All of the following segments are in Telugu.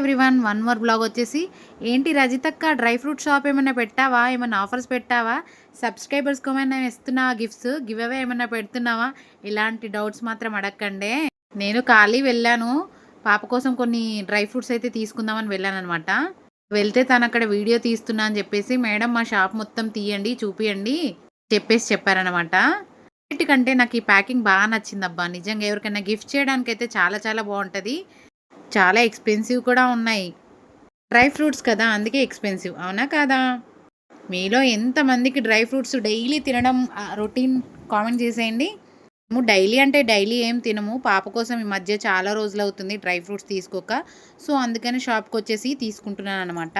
ఎవ్రీవన్ వన్ మోర్ బ్లాగ్ వచ్చేసి ఏంటి రజితక్క డ్రై ఫ్రూట్ షాప్ ఏమైనా పెట్టావా? ఏమైనా ఆఫర్స్ పెట్టావా? సబ్స్క్రైబర్స్కి ఏమైనా ఇస్తున్నావా గిఫ్ట్స్ గివ్ అవే ఏమైనా పెడుతున్నావా? ఇలాంటి డౌట్స్ మాత్రం అడగకండి నేను ఖాళీ వెళ్ళాను. పాప కోసం కొన్ని డ్రై ఫ్రూట్స్ అయితే తీసుకుందామని వెళ్ళాను అనమాట వెళ్తే తను అక్కడ వీడియో తీస్తున్నా అని చెప్పేసి మేడం మా షాప్ మొత్తం తీయండి చూపియండి చెప్పేసి చెప్పారనమాట కంటే నాకు ఈ ప్యాకింగ్ బాగా నచ్చింది అబ్బా నిజంగా ఎవరికైనా గిఫ్ట్ చేయడానికైతే చాలా చాలా బాగుంటుంది. చాలా ఎక్స్పెన్సివ్ కూడా ఉన్నాయి. డ్రై ఫ్రూట్స్ కదా అందుకే ఎక్స్పెన్సివ్. అవునా కాదా? మీలో ఎంతమందికి డ్రై ఫ్రూట్స్ డైలీ తినడం రొటీన్ కామెంట్ చేసేయండి. మేము డైలీ అంటే డైలీ ఏం తినము. పాప కోసం ఈ మధ్య చాలా రోజులు అవుతుంది డ్రై ఫ్రూట్స్ తీసుకోక. సో అందుకని షాప్కి వచ్చేసి తీసుకుంటున్నాను అనమాట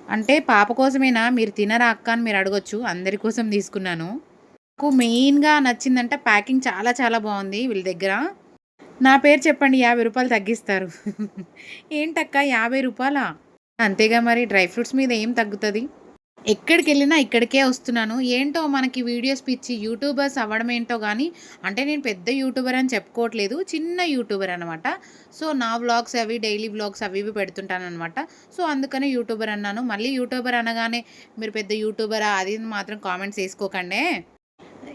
అంటే పాప కోసమేనా? మీరు తినరా అక్క అని మీరు అడగొచ్చు. అందరి కోసం తీసుకున్నాను. నాకు మెయిన్గా నచ్చిందంటే ప్యాకింగ్ చాలా చాలా బాగుంది వీళ్ళ దగ్గర. నా పేరు చెప్పండి యాభై రూపాయలు తగ్గిస్తారు. ఏంటక్క యాభై రూపాయలా? అంతేగా మరి డ్రై ఫ్రూట్స్ మీద ఏం తగ్గుతుంది? ఎక్కడికి వెళ్ళినా ఇక్కడికే వస్తున్నాను. ఏంటో మనకి వీడియోస్ పిచ్చి యూట్యూబర్స్ అవ్వడం ఏంటో కానీ అంటే నేను పెద్ద యూట్యూబర్ అని చెప్పుకోవట్లేదు చిన్న యూట్యూబర్ అనమాట సో నా వ్లాగ్స్ అవి డైలీ వ్లాగ్స్ అవి ఇవి పెడుతుంటాను అనమాట సో అందుకనే యూట్యూబర్ అన్నాను. మళ్ళీ యూట్యూబర్ అనగానే మీరు పెద్ద యూట్యూబరా? అది మాత్రం కామెంట్స్ వేసుకోకండి.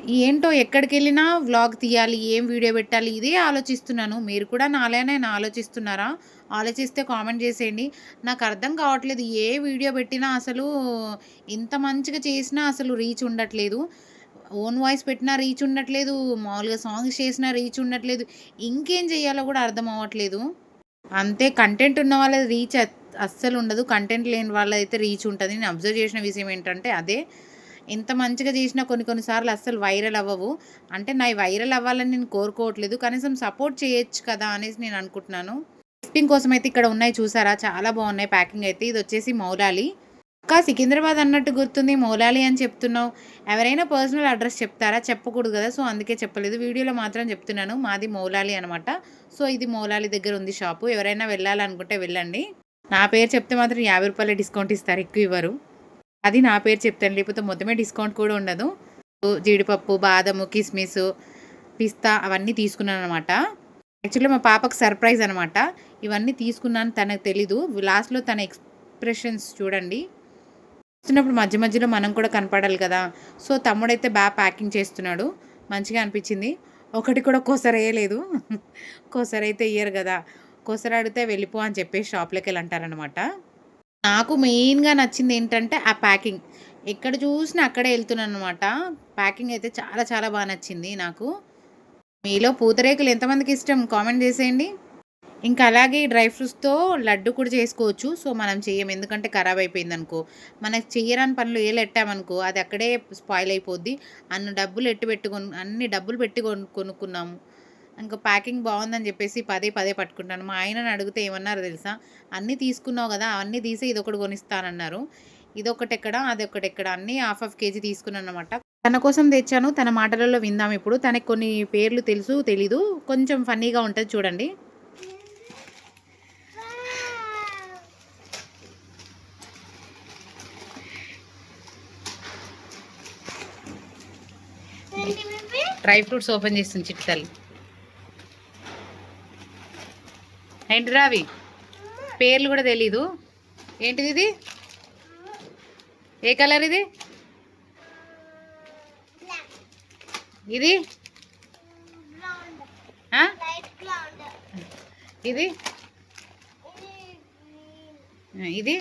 ఏంటో ఎక్కడికి వెళ్ళినా వ్లాగ్ తీయాలి ఏం వీడియో పెట్టాలి ఇదే ఆలోచిస్తున్నాను. మీరు కూడా నాలేనే ఆలోచిస్తున్నారా? ఆలోచిస్తే కామెంట్ చేసేయండి. నాకు అర్థం కావట్లేదు ఏ వీడియో పెట్టినా అసలు ఇంత మంచిగా చేసినా అసలు రీచ్ ఉండట్లేదు. ఓన్ వాయిస్ పెట్టినా రీచ్ ఉండట్లేదు మామూలుగా సాంగ్స్ చేసినా రీచ్ ఉండట్లేదు ఇంకేం చేయాలో కూడా అర్థం అవ్వట్లేదు. అంతే కంటెంట్ ఉన్న వాళ్ళది రీచ్ అస్సలు ఉండదు. కంటెంట్ లేని వాళ్ళదైతే రీచ్ ఉంటుంది. నేను అబ్జర్వ్ చేసిన విషయం ఏంటంటే అదే. ఎంత మంచిగా చేసినా కొన్ని కొన్నిసార్లు అస్సలు వైరల్ అవ్వవు. అంటే నా వైరల్ అవ్వాలని నేను కోరుకోవట్లేదు. కనీసం సపోర్ట్ చేయొచ్చు కదా అనేసి నేను అనుకుంటున్నాను. గిఫ్టింగ్ కోసం అయితే ఇక్కడ ఉన్నాయి చూసారా? చాలా బాగున్నాయి ప్యాకింగ్ అయితే. ఇది వచ్చేసి మౌలాలి. ఇంకా సికింద్రాబాద్ అన్నట్టు గుర్తుంది. మౌలాలి అని చెప్తున్నావు. ఎవరైనా పర్సనల్ అడ్రస్ చెప్తారా? చెప్పకూడదు కదా. సో అందుకే చెప్పలేదు. వీడియోలో మాత్రం చెప్తున్నాను. మాది మౌలాలి అనమాట సో ఇది మౌలాలి దగ్గర ఉంది షాపు. ఎవరైనా వెళ్ళాలనుకుంటే వెళ్ళండి. నా పేరు చెప్తే మాత్రం యాభై రూపాయల డిస్కౌంట్ ఇస్తారు. ఎక్కువ ఇవ్వరు. అది నా పేరు చెప్తాను. లేకపోతే మొత్తమే డిస్కౌంట్ కూడా ఉండదు. జీడిపప్పు బాదము కిస్మిస్ పిస్తా అవన్నీ తీసుకున్నాను అనమాట యాక్చువల్లీ మా పాపకు సర్ప్రైజ్ అనమాట ఇవన్నీ తీసుకున్నాను తనకు తెలీదు. లాస్ట్లో తన ఎక్స్ప్రెషన్స్ చూడండి. చూస్తున్నప్పుడు మధ్య మధ్యలో మనం కూడా కనపడాలి కదా. సో తమ్ముడైతే బాగా ప్యాకింగ్ చేస్తున్నాడు. మంచిగా అనిపించింది. ఒకటి కూడా కొసరేయలేదు కొసరైతే ఇయ్యరు కదా. కొసరాడితే వెళ్ళిపో అని చెప్పేసి షాప్లోకి వెళ్ళి అంటారనమాట నాకు మెయిన్గా నచ్చింది ఏంటంటే ఆ ప్యాకింగ్. ఎక్కడ చూసినా అక్కడే వెళ్తున్నాను అనమాట ప్యాకింగ్ అయితే చాలా చాలా బాగా నచ్చింది నాకు. మీలో పూతరేకులు ఎంతమందికి ఇష్టం? కామెంట్ చేసేయండి. ఇంకా అలాగే డ్రై ఫ్రూట్స్తో లడ్డు కూడా చేసుకోవచ్చు. సో మనం చెయ్యం. ఎందుకంటే ఖరాబ్ అయిపోయింది అనుకో మనకు చెయ్యరాని పనులు ఏళ్ళు ఎట్టామనుకో అది అక్కడే స్పాయిల్ అయిపోద్ది. అన్ని డబ్బులు ఎట్టు పెట్టుకొని అన్ని డబ్బులు పెట్టి కొనుక్కున్నాము. ఇంకా ప్యాకింగ్ బాగుందని చెప్పేసి పదే పదే పట్టుకుంటాను. మా ఆయనని అడిగితే ఏమన్నారు తెలుసా? అన్నీ తీసుకున్నావు కదా అవన్నీ తీసి ఇదొకటి కొనిస్తానన్నారు. ఇదొకటి ఎక్కడ అదొకటి ఎక్కడ అన్నీ హాఫ్ హాఫ్ కేజీ తీసుకున్నాను అనమాట తన కోసం తెచ్చాను తన మాటలలో విందాం ఇప్పుడు. తనకి కొన్ని పేర్లు తెలుసు తెలీదు. కొంచెం ఫన్నీగా ఉంటుంది చూడండి. డ్రై ఫ్రూట్స్ ఓపెన్ చేస్తుంది చిట్టాలి ఏంటిరా అవి పేర్లు కూడా తెలీదు. ఏంటిది ఇది? ఏ కలర్ ఇది? ఇది? ఇది? ఇది?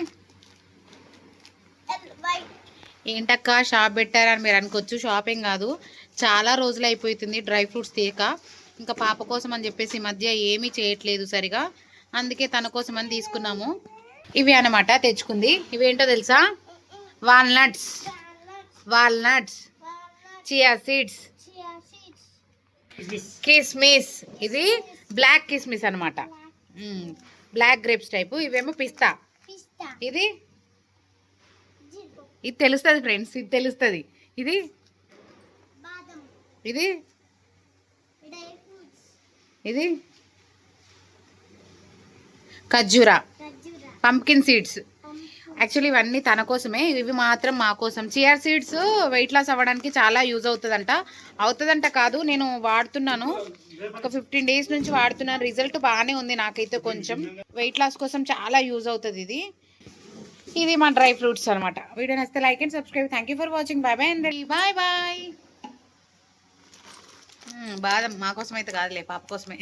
ఏంటక్క షాప్ పెట్టారని మీరు అనుకోవచ్చు. షాపింగ్ కాదు. చాలా రోజులు అయిపోతుంది డ్రై ఫ్రూట్స్ తీయక. ఇంకా పాప కోసం అని చెప్పేసి ఈ మధ్య ఏమీ చేయట్లేదు సరిగా. అందుకే తన కోసం అని తీసుకున్నాము. ఇవి అనమాట తెచ్చుకుంది. ఇవేంటో తెలుసా? వాల్నట్స్. వాల్నట్స్. Chia seeds. కిస్మిస్. ఇది బ్లాక్ కిస్మిస్ అనమాట బ్లాక్ గ్రేప్స్ టైపు. ఇవేమో పిస్తా. ఇది? ఇది తెలుస్తుంది ఫ్రెండ్స్. ఇది తెలుస్తుంది. ఇది? ఇది? ఇది? ఖర్జూరా. పంప్కిన్ సీడ్స్ యాక్చువల్లీ ఇవన్నీ తన కోసమే. ఇవి మాత్రం మా కోసం. చియర్ సీడ్స్ వెయిట్ లాస్ అవ్వడానికి చాలా యూజ్ అవుతుందంట. అవుతుందంట కాదు నేను వాడుతున్నాను. ఒక ఫిఫ్టీన్ డేస్ నుంచి వాడుతున్నాను. రిజల్ట్ బాగానే ఉంది నాకైతే కొంచెం. వెయిట్ లాస్ కోసం చాలా యూజ్ అవుతుంది ఇది. ఇది మా డ్రై ఫ్రూట్స్ అనమాట వీడియో నచ్చితే like and subscribe. Thank you for watching bye bye అండి. బాయ్ బాయ్ బాదం మా కోసం అయితే కాదులే పాప కోసమే.